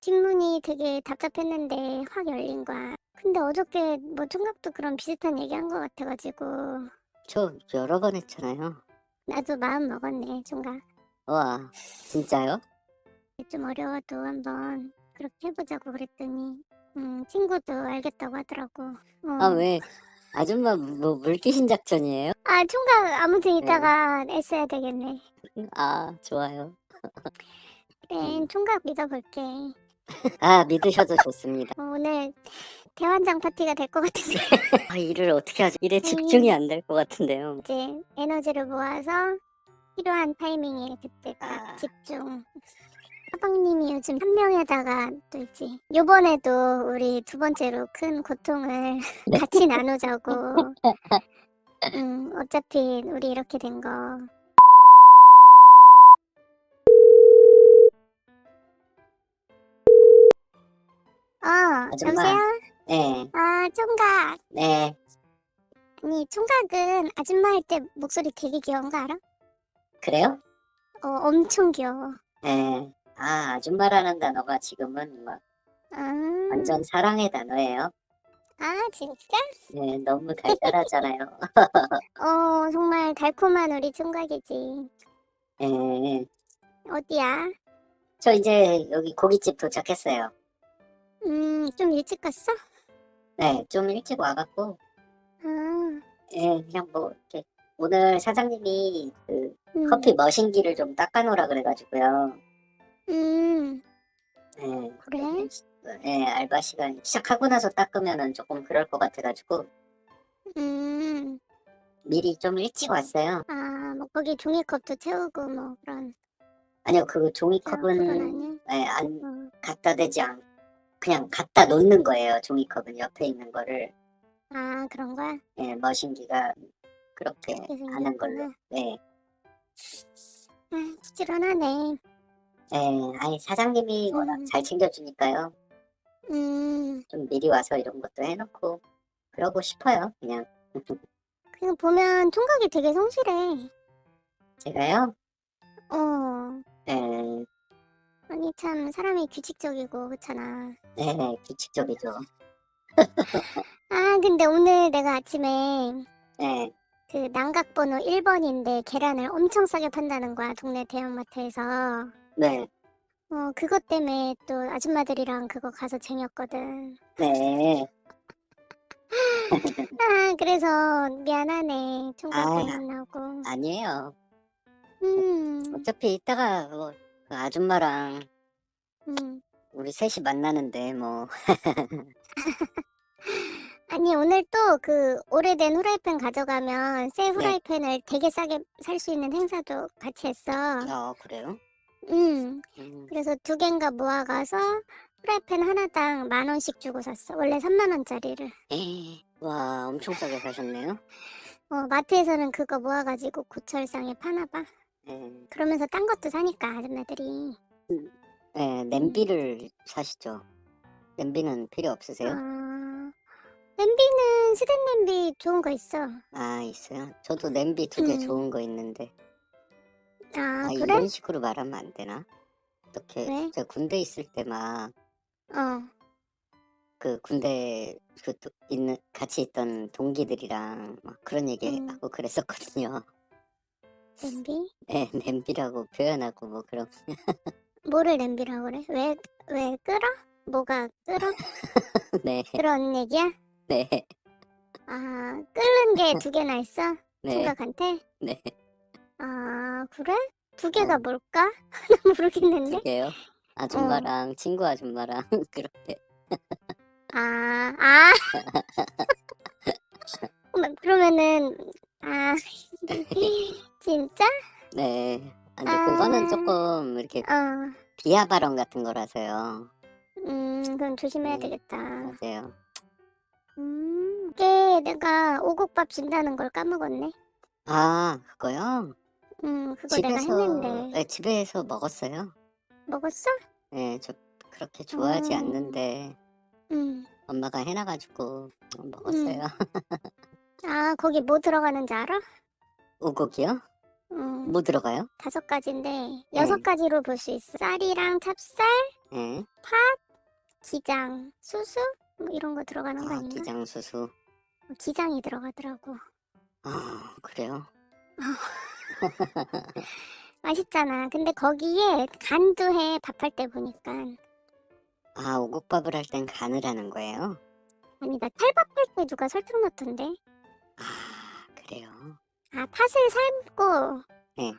뒷문이 되게 답답했는데 확 열린 거야. 근데 어저께 뭐 총각도 그런 비슷한 얘기한 것 같아가지고 저 여러 번 했잖아요. 나도 마음 먹었네 총각. 와, 진짜요? 좀 어려워도 한번 그렇게 해보자고 그랬더니 음, 친구도 알겠다고 하더라고. 어. 아, 왜? 아줌마 뭐 물귀신 작전이에요? 아, 총각 아무튼 네. 이따가 애써야 되겠네. 아, 좋아요. 그래, 총각 믿어볼게. 아, 믿으셔도 좋습니다. 어, 오늘 대환장 파티가 될 것 같은데 아, 일을 어떻게 하죠? 일에 네. 집중이 안 될 것 같은데요. 이제 에너지를 모아서 필요한 타이밍에 그때 딱 아. 집중. 사방님이 요즘 한 명에다가 또 있지. 요번에도 우리 두 번째로 큰 고통을 같이 나누자고. 음, 어차피 우리 이렇게 된 거. 어, 아줌마. 여보세요? 네, 아, 총각. 네. 아니, 총각은 아줌마 할 때 목소리 되게 귀여운 거 알아? 그래요? 어, 엄청 귀여워. 네. 아, 아줌마라는 단어가 지금은 막 아, 완전 사랑의 단어예요. 아, 진짜? 네, 너무 달달하잖아요. 어, 정말 달콤한 우리 총각이지. 네. 어디야? 저 이제 여기 고깃집 도착했어요. 음, 좀 일찍 갔어? 네, 좀 일찍 와갖고, 아, 예, 그냥 뭐, 이렇게, 오늘 사장님이 그 음, 커피 머신기를 좀 닦아놓으라 그래가지고요. 음, 예, 그래? 예, 알바 시간 시작하고 나서 닦으면은 조금 그럴 것 같아가지고, 음, 미리 좀 일찍 왔어요. 아, 뭐 거기 종이컵도 채우고 뭐 그런. 아니요, 그 그건 종이컵은, 아니야? 예, 안 어. 갖다 대지 않, 그냥 갖다 놓는 거예요. 종이컵은 옆에 있는 거를. 아, 그런 거야? 예, 머신기가 그렇게 그렇게 하는 걸로. 네. 아, 부지런하네. 예, 아니, 사장님이 워낙 음. 잘 챙겨주니까요. 음, 좀 미리 와서 이런 것도 해놓고, 그러고 싶어요, 그냥. 그냥 보면 총각이 되게 성실해. 제가요, 어, 예, 아니 참 사람이 규칙적이고 그렇잖아. 네, 규칙적이죠. 아, 근데 오늘 내가 아침에 예, 그 난각 번호 1번인데 계란을 엄청 싸게 판다는 거야, 동네 대형마트에서. 네, 어, 그것 때문에 또 아줌마들이랑 그거 가서 쟁였거든. 네. 아, 그래서 미안하네. 총각도 아이, 만나고. 아니에요. 음, 어차피 이따가 뭐, 그 아줌마랑 음. 우리 셋이 만나는데, 뭐, 아니, 오늘 또 그 오래된 후라이팬 가져가면 새 네. 후라이팬을 되게 싸게 살 수 있는 행사도 같이 했어. 아, 그래요? 음, 음, 그래서 두 개인가 모아가서 후라이팬 하나당 만 원씩 주고 샀어. 원래 3만 원짜리를. 에이, 와, 엄청 싸게 사셨네요. 어, 마트에서는 그거 모아가지고 고철상에 파나 봐. 예, 그러면서 딴 것도 사니까 아줌마들이. 예, 냄비를 사시죠. 냄비는 필요 없으세요? 아, 냄비는 스텐 냄비 좋은 거 있어. 아, 있어요? 저도 냄비 두 개 음. 좋은 거 있는데. 아, 아, 그래? 이런 식으로 말하면 안 되나? 어떻게, 왜? 저 군대 있을 때 막, 어, 그 군대 그또 있는 같이 있던 동기들이랑 막 그런 얘기 음. 하고 그랬었거든요. 냄비? 네, 냄비라고 표현하고 뭐 그런. 뭐를 냄비라고 그래? 왜, 왜 끓어? 뭐가 끓어? 네, 그런 얘기야? 네, 아, 끓는 게 두 개나 있어? 네, 총각한테? 네. 아, 그래? 두 개가 어. 뭘까? 나 모르겠는데? 그게요. 아줌마랑 친구 아줌마랑 그렇게. 아, 아. 그러면은, 아, 진짜? 네. 아니 그거는 아. 조금 이렇게 어, 비하 발언 같은 거라서요. 음, 그럼 조심해야 음. 되겠다. 맞아요. 음, 이게 내가 오곡밥 준다는 걸 까먹었네. 아, 그거요? 음, 그거 내가 집에서 했는데. 네, 집에서 먹었어요. 먹었어? 네, 저 그렇게 좋아하지 음. 않는데 음. 엄마가 해놔가지고 먹었어요. 아, 거기 뭐 들어가는지 알아? 오곡이요? 음, 뭐 들어가요? 다섯 가지인데, 여섯 가지로 볼 수 있어. 쌀이랑 찹쌀, 예. 기장, 수수 뭐 이런 거 들어가는 거 아, 아닌가? 기장 수수. 어, 기장이 들어가더라고. 아, 그래요? 맛있잖아. 근데 거기에 간도 해 밥할 때 보니까. 아, 오곡밥을 할 땐 간을 하는 거예요? 아니 나 찰밥 할 때 누가 설탕 넣던데? 아, 그래요? 아 팥을 삶고. 네.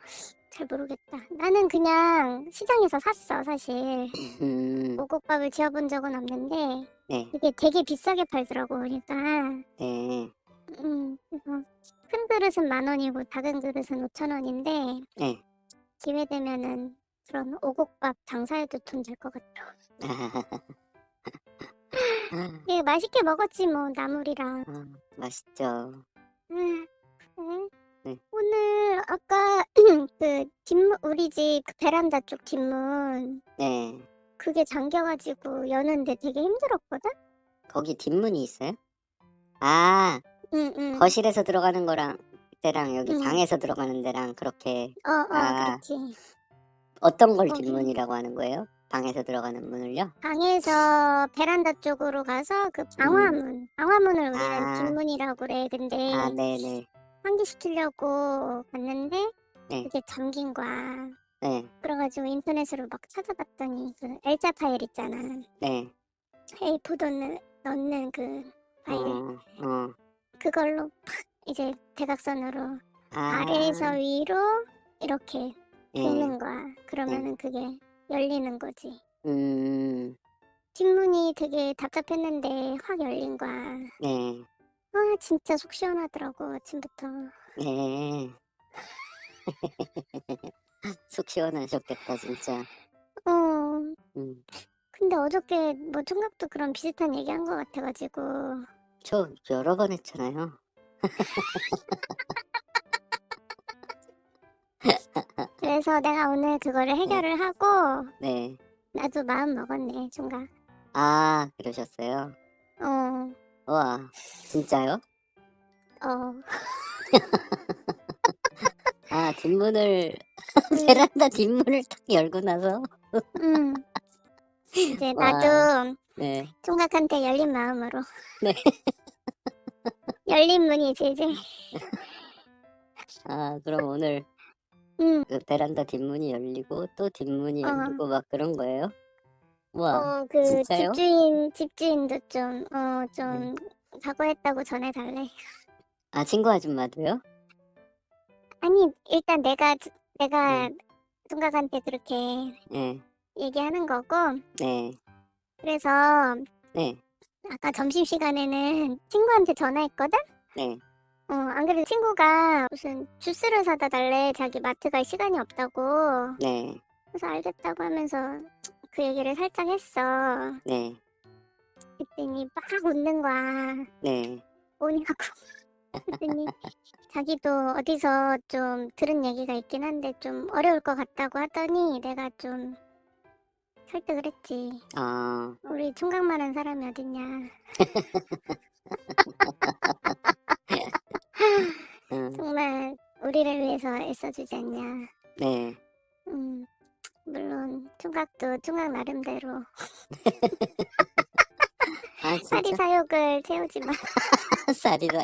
잘 모르겠다. 나는 그냥 시장에서 샀어 사실. 음, 오곡밥을 지어본 적은 없는데 네, 이게 되게 비싸게 팔더라고 그러니까. 네, 음, 그래서 큰 그릇은 만 원이고 작은 그릇은 오천 원인데 네. 기회 되면은 그런 오곡밥 장사해도 돈 될 것 같아. 아, 예, 맛있게 먹었지 뭐 나물이랑. 아, 맛있죠. 음, 그래. 네. 오늘 아까 그 뒷문 우리 집 그 베란다 쪽 뒷문 네, 그게 잠겨가지고 여는데 되게 힘들었거든. 거기 뒷문이 있어요? 아, 응 응. 거실에서 들어가는 거랑 때랑 여기 음. 방에서 들어가는 데랑 그렇게 어 어 아. 그렇지. 어떤 걸 거기. 뒷문이라고 하는 거예요? 방에서 들어가는 문을요? 방에서 베란다 쪽으로 가서 그 방화문, 방화문을 우리는 아. 뒷문이라고 그래. 근데 아, 네네, 환기시키려고 갔는데 네. 그게 잠긴 거야. 네, 그래가지고 인터넷으로 막 찾아봤더니 그 L자 파일 있잖아. 네. A4 넣는, 넣는 그 파일. 어, 어. 그걸로 팍 이제 대각선으로 아, 아래에서 위로 이렇게 예. 긁는 거야. 그러면은 그게 열리는 거지. 음, 뒷문이 되게 답답했는데 확 열린 거야. 네, 아 진짜 속 시원하더라고 아침부터. 네. 속 시원하셨겠다, 진짜. 어 음, 근데 어저께 뭐 총각도 그런 비슷한 얘기 한거 같아가지고 저 여러 번 했잖아요. 그래서 내가 오늘 그거를 해결을 하고 네. 나도 마음 먹었네 총각. 아, 그러셨어요? 어 와, 진짜요? 어. 아, 뒷문을, 음, 베란다 뒷문을 딱 열고 나서? 음. 이제 와. 나도 네. 총각한테 열린 마음으로. 네. 열린 문이지 이제. 아, 그럼 오늘 응. 그 베란다 뒷문이 열리고 또 뒷문이 어. 열리고 막 그런 거예요? 와, 어, 그 진짜요? 집주인 집주인도 좀 어 좀 사과했다고 전해달래. 아, 친구 아줌마도요? 아니 일단 내가 내가 네. 총각한테 그렇게 네, 얘기하는 거고 네, 그래서 네, 아까 점심 시간에는 친구한테 전화했거든. 네. 어, 안 그래도 친구가 무슨 주스를 사다 달래. 자기 마트 갈 시간이 없다고. 네, 그래서 알겠다고 하면서 그 얘기를 살짝 했어. 네, 그랬더니 막 웃는 거야. 네. 뭐냐고. 그랬더니 자기도 어디서 좀 들은 얘기가 있긴 한데 좀 어려울 것 같다고 하더니 내가 좀 설득을 했지. 아, 우리 총각 만한 사람이 어딨냐. 위해서 애써주지 않냐. 네. 음, 물론 총각도 총각 나름대로 아, 사리 진짜 사욕을 채우지 마. 쌀이다.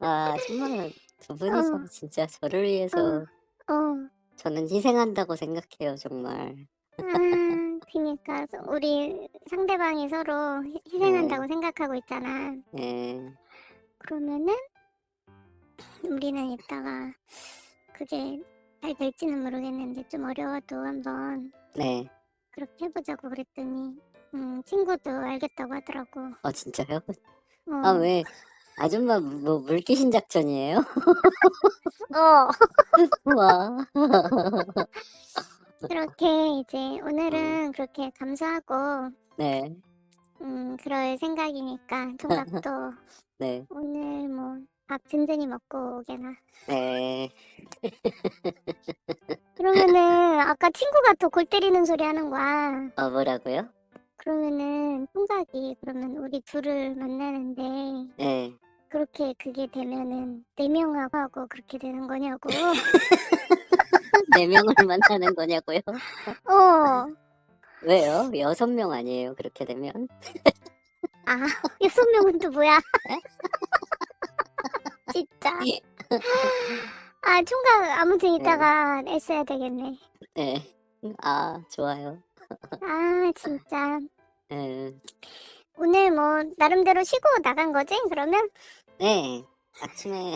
아, 정말 두 분이서 어. 진짜 저를 위해서 어, 저는 희생한다고 생각해요, 정말. 아, 그니까 우리 상대방이 서로 희- 희생한다고 생각하고 있잖아. 네, 그러면은 우리는 이따가 그게 잘 될지는 모르겠는데 좀 어려워도 한번 네. 그렇게 해보자고 그랬더니 음, 친구도 알겠다고 하더라고. 어, 진짜요? 어, 아, 왜? 아줌마 뭐 물귀신 작전이에요? 어, 와. 그렇게 이제 오늘은 그렇게 감사하고 네, 음, 그럴 생각이니까 총각도 네, 오늘 뭐 밥 든든히 먹고 오게나. 네. 그러면은 아까 친구가 또 골 때리는 소리 하는 거야. 어, 뭐라고요? 그러면은 총각이 그러면 우리 둘을 만나는데 네. 그렇게 그게 되면은 네 명하고 하고 그렇게 되는 거냐고. 네 명을 만나는 거냐고요? 어, 왜요? 여섯 명 아니에요? 그렇게 되면? 아, 여섯 명은 또 뭐야? 진짜. 아, 총각 아무튼 이따가 애써야 되겠네. 네. 아, 좋아요. 아, 진짜. 네. 오늘 뭐 나름대로 쉬고 나간 거지? 그러면? 네. 아침에,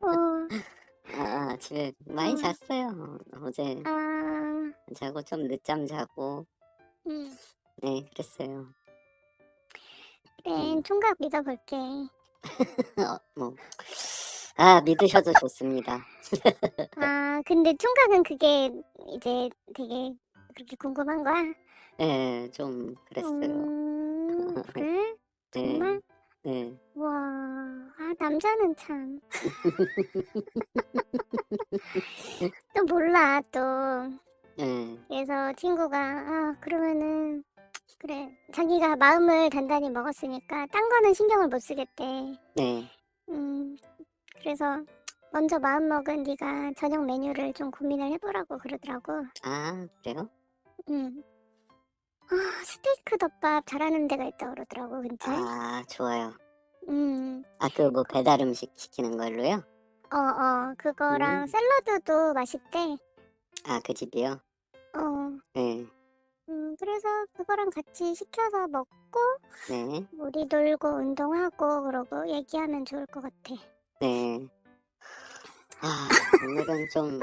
어, 아, 아침에 많이 어. 잤어요. 어제 아, 자고 좀 늦잠 자고. 음, 네, 그랬어요. 그래, 총각 믿어볼게. 어, 뭐. 아, 믿으셔도 좋습니다. 아, 근데 총각은 그게 이제 되게 그렇게 궁금한 거야? 네, 좀 그랬어요. 음, 그래? 네, 정말? 네. 와, 아, 남자는 참. 또 몰라, 또. 네, 그래서 친구가, 아, 그러면은, 그래. 자기가 마음을 단단히 먹었으니까, 딴 거는 신경을 못 쓰겠대. 네. 음, 그래서, 먼저 마음 먹은 네가 저녁 메뉴를 좀 고민을 해보라고 그러더라고. 아, 그래요? 음. 아, 스테이크 덮밥 잘하는 데가 있다 그러더라고, 근처에. 아, 좋아요. 음. 아, 그 뭐 배달 음식 시키는 걸로요? 어, 어, 그거랑 음. 샐러드도 맛있대. 아, 그 집이요? 어, 네, 음, 그래서 그거랑 같이 시켜서 먹고, 네, 우리 놀고 운동하고 그러고 얘기하면 좋을 것 같아. 네. 아, 오늘은 좀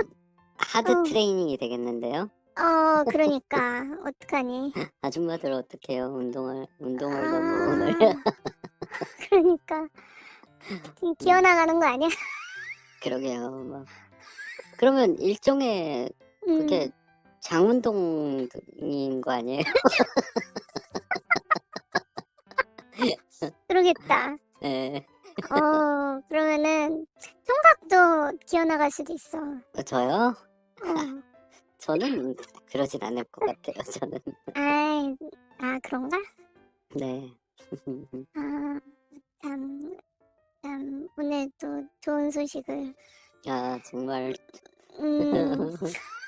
하드 어. 트레이닝이 되겠는데요? 어, 그러니까, 어떡하니. 아줌마들 어떡해요? 운동을, 운동을 아, 너무 오늘. 그러니까. 지금 기어나가는 거 아니야? 그러게요. 막. 그러면 일종의 음, 그게 장운동인 거 아니에요? 그러겠다. 네. 어, 그러면은, 총각도 기어나갈 수도 있어. 어, 저요? 어. 저는 그러진 않을 것 같아요. 저는. 아이, 아, 그런가? 네. 아, 참, 참, 오늘 또 좋은 소식을. 아, 정말 음,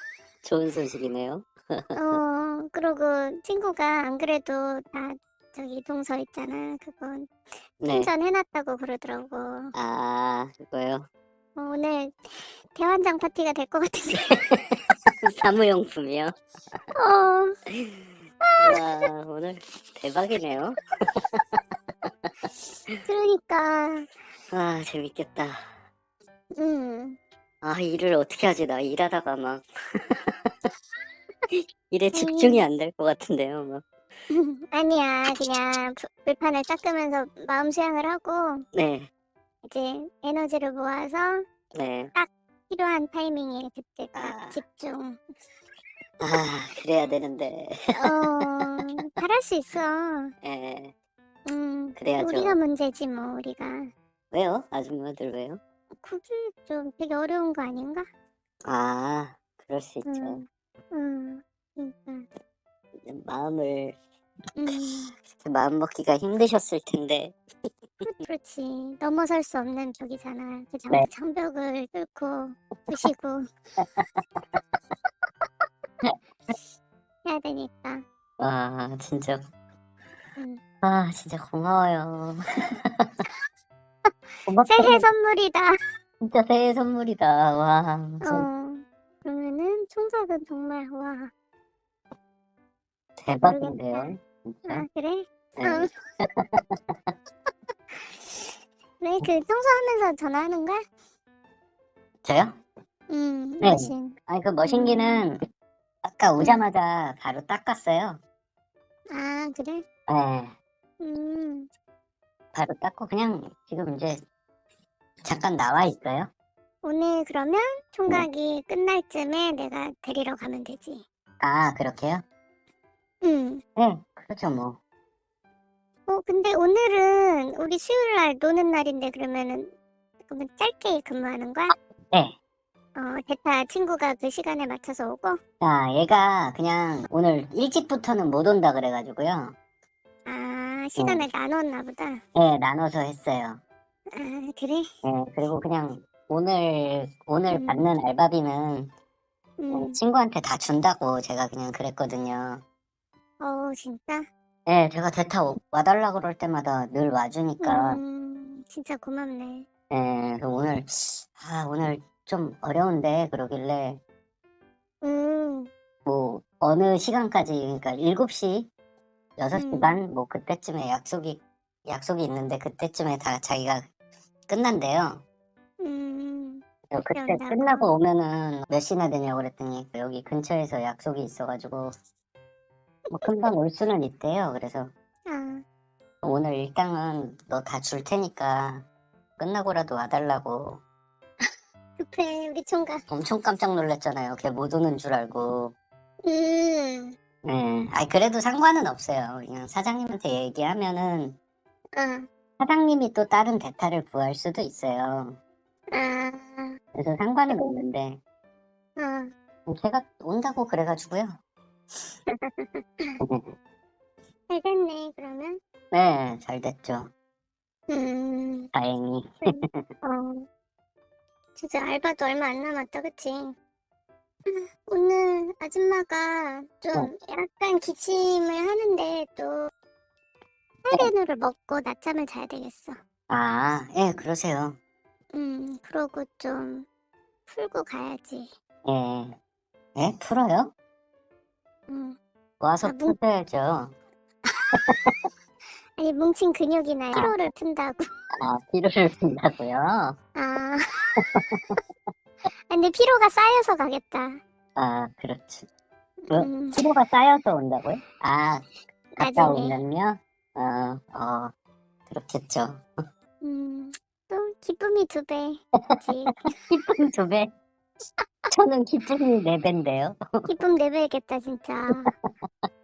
좋은 소식이네요. 어, 그러고 친구가 안 그래도 나 저기 동서 있잖아. 그거 네. 충전해놨다고 그러더라고. 아, 그거요. 어, 오늘 대환장 파티가 될 것 같은데. 사무용품이요. 어, 와, 오늘 대박이네요. 그러니까, 아, 재밌겠다. 음, 아, 일을 어떻게 하지? 나 일하다가 막 일에 집중이 안 될 것 같은데요. 막. 아니야. 그냥 불- 불판을 닦으면서 마음 수양을 하고, 네, 이제 에너지를 모아서 네. 필요한 타이밍에 그때 딱 아. 집중. 아, 그래야 되는데. 어, 잘할 수 있어. 예. 음, 그래야죠. 우리가 문제지 뭐 우리가. 왜요? 아줌마들 왜요? 그게 좀 되게 어려운 거 아닌가? 아, 그럴 수 있죠. 음, 음, 그러니까, 마음을 음, 마음 먹기가 힘드셨을 텐데. 그렇지. 넘어설 수 없는 벽이잖아. 그 장, 네. 장벽을 뚫고 부시고 해야 되니까. 와, 진짜. 음. 아, 진짜 고마워요. 새해. 선물이다. 진짜 새해 선물이다. 와, 어, 그러면은 총각은 정말 와. 대박인데요. 진짜. 아 그래? 네. 어. 왜 그 청소하면서 전화하는 거야? 저요? 음, 네. 머신. 아니, 그 머신기는 아까 오자마자 바로 닦았어요. 아 그래? 네. 음, 바로 닦고 그냥 지금 이제 잠깐 나와 있어요. 오늘 그러면 총각이 끝날 쯤에 내가 데리러 가면 되지. 아, 그렇게요? 음. 네, 그렇죠, 뭐. 어 근데 오늘은 우리 수요일 날 노는 날인데 그러면은 그러면 짧게 근무하는 거야? 네. 어, 대타 친구가 그 시간에 맞춰서 오고? 자, 얘가 그냥 오늘 일찍부터는 못 온다 그래가지고요. 아, 시간을 나눴나 보다. 네, 나눠서 했어요. 아, 그래? 네, 그리고 그냥 오늘, 오늘 음. 받는 알바비는 음, 친구한테 다 준다고 제가 그냥 그랬거든요. 오, 진짜? 예, 제가 대타 오- 와달라 그럴 때마다 늘 와주니까 음, 진짜 고맙네. 예, 그래서 오늘 아 오늘 좀 어려운데 그러길래 음, 뭐 어느 시간까지 그러니까 7시 6시 음. 반 뭐 그때쯤에 약속이 약속이 있는데 그때쯤에 다 자기가 끝난대요. 음, 그때 그런다고? 끝나고 오면은 몇 시나 되냐고 그랬더니 여기 근처에서 약속이 있어가지고 뭐 금방 올 수는 있대요. 그래서 아, 오늘 일당은 너 다 줄 테니까 끝나고라도 와달라고 급해, 우리 총각. 엄청 깜짝 놀랐잖아요. 걔 못 오는 줄 알고. 음, 네. 아니 그래도 상관은 없어요. 그냥 사장님한테 얘기하면은 아, 사장님이 또 다른 대타를 구할 수도 있어요. 아, 그래서 상관은 없는데 아, 제가 온다고 그래가지고요. 잘 됐네, 그러면. 네, 잘 됐죠. 음, 다행히. 어, 진짜 알바도 얼마 안 남았다, 그치? 오늘 아줌마가 좀 약간 기침을 하는데 또 타이레놀을 먹고 낮잠을 자야 되겠어. 아, 예, 그러세요. 음, 그러고 좀 풀고 가야지. 예. 예, 풀어요? 음. 와서 아, 뭉- 푸셔야죠. 아니, 뭉친 근육이나 피로를 푼다고. 아, 피로를 푼다고요? 아. 근데 피로가 쌓여서 가겠다. 아, 그렇지. 뭐? 음, 피로가 쌓여서 온다고요? 아, 갔다 나중에. 오면요? 어, 어, 그렇겠죠. 음, 또 기쁨이 두 배. 그치? 기쁨 두 배. 저는 기쁨이 네 배인데요. 기쁨 네 배겠다, 진짜.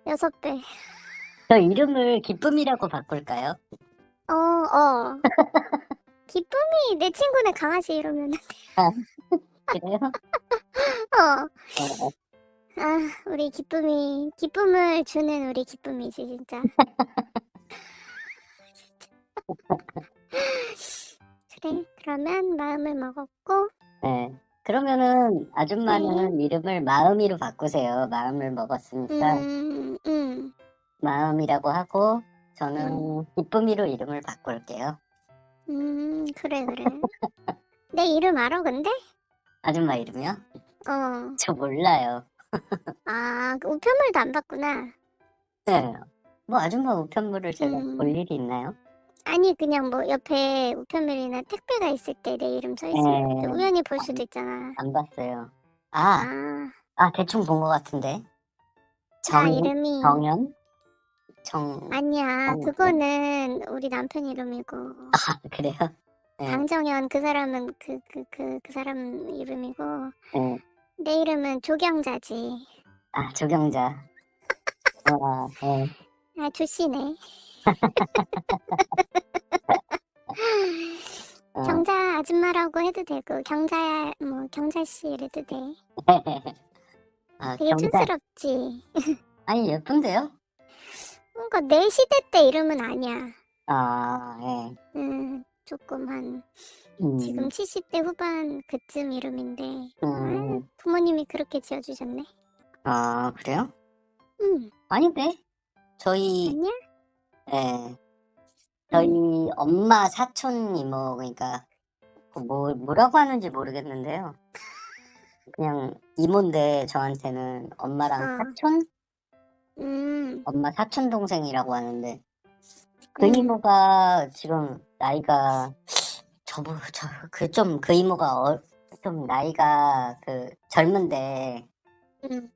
여섯 배. 저 이름을 기쁨이라고 바꿀까요? 어, 어. 기쁨이 내 친구네 강아지 이러면 그래요? 어. 어, 아, 우리 기쁨이 기쁨을 주는 우리 기쁨이지 진짜. 그래, 그러면 마음을 먹었고, 네. 그러면은 아줌마는 이름을 마음이로 바꾸세요. 마음을 먹었으니까 음, 음, 마음이라고 하고 저는 기쁨이로 이름을 바꿀게요. 음, 그래, 그래. 내 이름 알아, 근데? 아줌마 이름이요? 어, 저 몰라요. 아, 그 우편물도 안 받구나. 네. 뭐 아줌마 우편물을 제가 음. 볼 일이 있나요? 아니, 그냥 뭐 옆에 우편물이나 택배가 있을 때 내 이름 써 있으면 네. 우연히 볼 수도 있잖아. 안 봤어요. 아, 아, 아 대충 본 것 같은데. 나 정, 이름이 정연? 정, 아니야. 정- 그거는 우리 남편 이름이고 아, 그래요? 네. 강정현 그 사람은 그 그 그 그 사람 이름이고 네. 내 이름은 조경자지. 아, 조경자. 와, 네. 아 조씨네. 어. 경자 아줌마라고 해도 되고 경자야 뭐 경자 씨 이래도 돼. 아, 되게 경자. 촌스럽지. 아니, 예쁜데요? 뭔가 내 시대 때 이름은 아니야. 아, 예. 음, 조금 한 음, 지금 70대 후반 그쯤 이름인데 아, 음, 부모님이 그렇게 지어주셨네. 아, 그래요? 음, 아닌데? 저희, 아니야? 예. 저희 엄마 사촌 이모, 그러니까, 그 뭐, 뭐라고 하는지 모르겠는데요. 그냥 이모인데 저한테는 엄마랑 어. 사촌? 음, 엄마 사촌 동생이라고 하는데 그 음. 이모가 지금 나이가 저보 저그 좀 그 이모가 어, 좀 나이가 그 젊은데 음.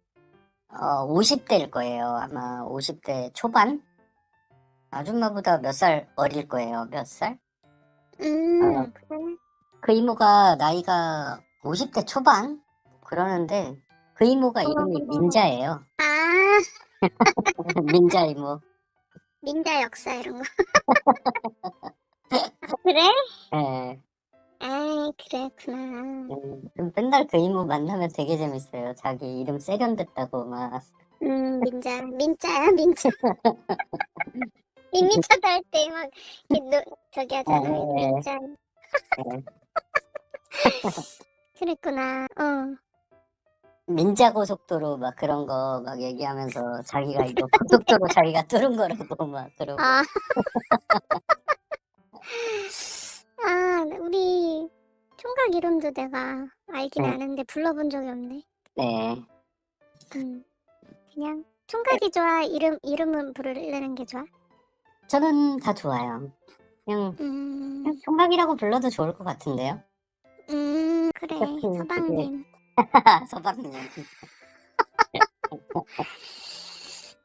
어 50대일 거예요 아마 50대 초반 아줌마보다 몇 살 어릴 거예요 몇 살? 음, 어. 그래. 그 이모가 나이가 50대 초반 그러는데 그 이모가 이름이 어. 민자예요 아, 민자 이모 민자 역사 이런 거. 그래? 예. 아, 그랬구나. 음, 맨날 그 이모 만나면 되게 재밌어요. 자기 이름 세련됐다고 막. 음, 민자, 민자야, 민자. 미미터도 할때 막, 이렇게 노, 저기 하잖아. 어, 네. 민자. 네. 그랬구나. 어. 민자고 속도로 막 그런 거 막 얘기하면서 자기가 이거 고속도로 자기가 뚫은 거라고 막 그러고 아. 아, 우리 총각 이름도 내가 알긴 네. 아는데 불러본 적이 없네. 네. 음. 그냥 총각이 좋아? 이름 이름은 부르는 게 좋아? 저는 다 좋아요. 그냥, 음. 그냥 총각이라고 불러도 좋을 것 같은데요. 음, 그래. 그게- 서방님. 서방님.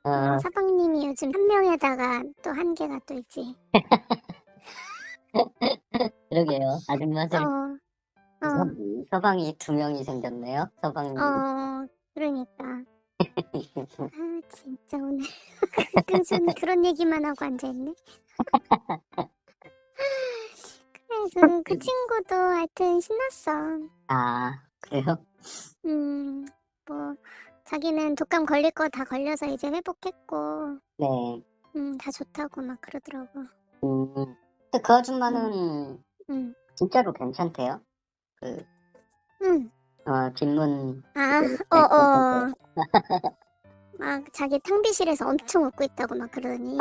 어, 어, 서방님이 요즘 한 명에다가 또 한 개가 또 있지. 그러게요. 아줌마들 어. 어. 서, 서방이 두 명이 생겼네요. 서방님. 어, 그러니까. 아, 진짜 오늘 끈순이 그런 얘기만 하고 앉아있네. 그래, 그, 그 친구도 하여튼 신났어. 아, 그래요? 음, 뭐, 자기는 독감 걸릴 거 다 걸려서 이제 회복했고, 네. 음, 다 좋다고 막 그러더라고. 음. 근데 그 아줌마는 음, 진짜로 괜찮대요. 그, 음. 어, 뒷문. 아, 네, 어, 어. 막 자기 탕비실에서 엄청 웃고 있다고 막 그러더니.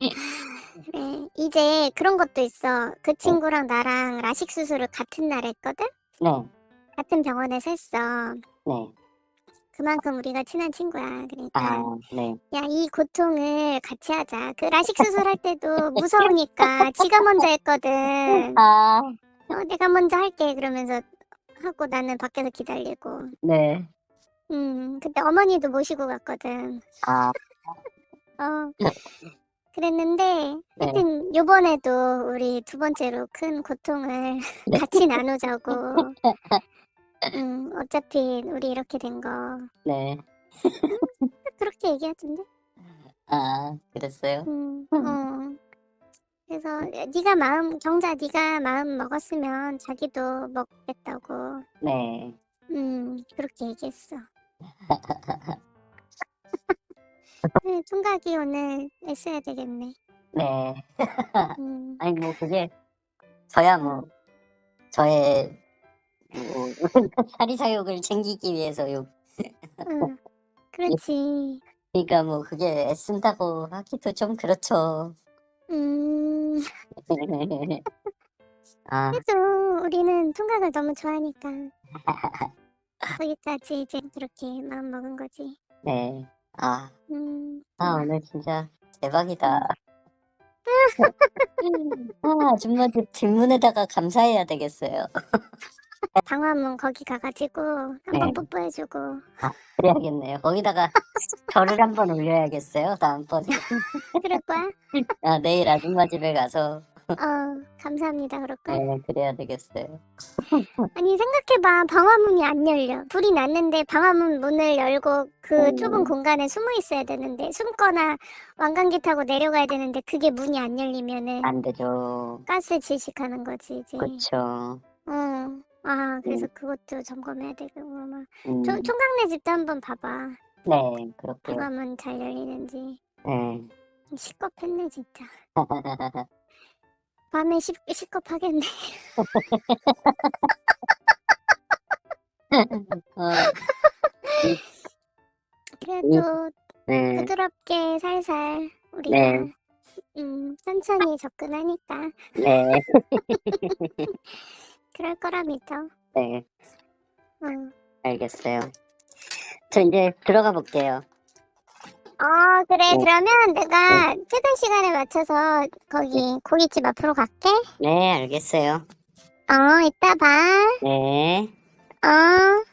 그래, 이제 그런 것도 있어. 그 친구랑 나랑 라식 수술을 같은 날 했거든? 네, 같은 병원에서 했어. 네. 그만큼 우리가 친한 친구야. 그러니까, 아, 네. 야, 이 고통을 같이 하자. 그 라식 수술할 때도 무서우니까 지가 먼저 했거든. 아, 어, 내가 먼저 할게. 그러면서 하고 나는 밖에서 기다리고. 네. 음, 그때 어머니도 모시고 갔거든. 아, 어. 그랬는데, 네. 하여튼, 요번에도 우리 두 번째로 큰 고통을 같이 나누자고. 음, 어차피 우리 이렇게 된 거. 네. 그렇게 얘기하던데? 아, 그랬어요? 음, 어. 그래서 네가 마음, 경자 네가 마음 먹었으면 자기도 먹겠다고. 네. 음, 그렇게 얘기했어. 네, 총각이 오늘 애써야 되겠네. 네. 음, 아니, 뭐, 그게, 저야 뭐, 저의, 뭐, 사리사욕을 챙기기 위해서 욕, 응, 그렇지. 그러니까 뭐, 그게 애쓴다고 하기도 좀 그렇죠. 음, 아, 그래도 우리는 총각을 너무 좋아하니까 거기까지 이제 그렇게 마음 먹은 거지. 네. 아, 음, 아. 오늘 진짜 대박이다. 아, 아줌마들 뒷문에다가 감사해야 되겠어요. 방화문 거기 가가지고 네. 한번 뽀뽀해주고. 그래야겠네요. 거기다가 절을 한번 올려야겠어요. 다음번에. 그럴 거야? 아, 내일 아줌마 집에 가서 어, 감사합니다. 그럴 거야. 네, 그래야 되겠어요. 아니 생각해봐 방화문이 안 열려 불이 났는데 방화문 문을 열고 그 음. 좁은 공간에 숨어 있어야 되는데 숨거나 왕관기 타고 내려가야 되는데 그게 문이 안 열리면은 안 되죠. 가스 질식하는 거지 이제 그렇죠. 어. 아 그래서 그것도 점검해야 되고 막 음, 총- 총각네 집도 한번 봐봐. 네, 그렇게요. 방화문 잘 열리는지. 네. 좀 시겁했네 진짜. 밤에 시, 시겁하겠네. 어, 그래도 네, 부드럽게 살살 우리가 네. 음 천천히 접근하니까. 네, 그럴 거라 믿어. 네, 어. 알겠어요. 저 이제 들어가 볼게요. 어, 그래. 네. 그러면 내가 퇴근 시간에 맞춰서 거기 고깃집 앞으로 갈게. 네, 알겠어요. 어, 이따 봐. 네. 어.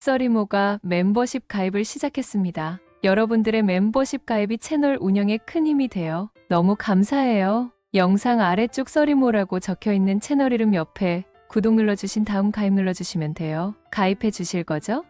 써리모가 멤버십 가입을 시작했습니다. 여러분들의 멤버십 가입이 채널 운영에 큰 힘이 돼요. 너무 감사해요. 영상 아래쪽 써리모라고 적혀 있는 채널 이름 옆에 구독 눌러주신 다음 가입 눌러주시면 돼요. 가입해 주실 거죠?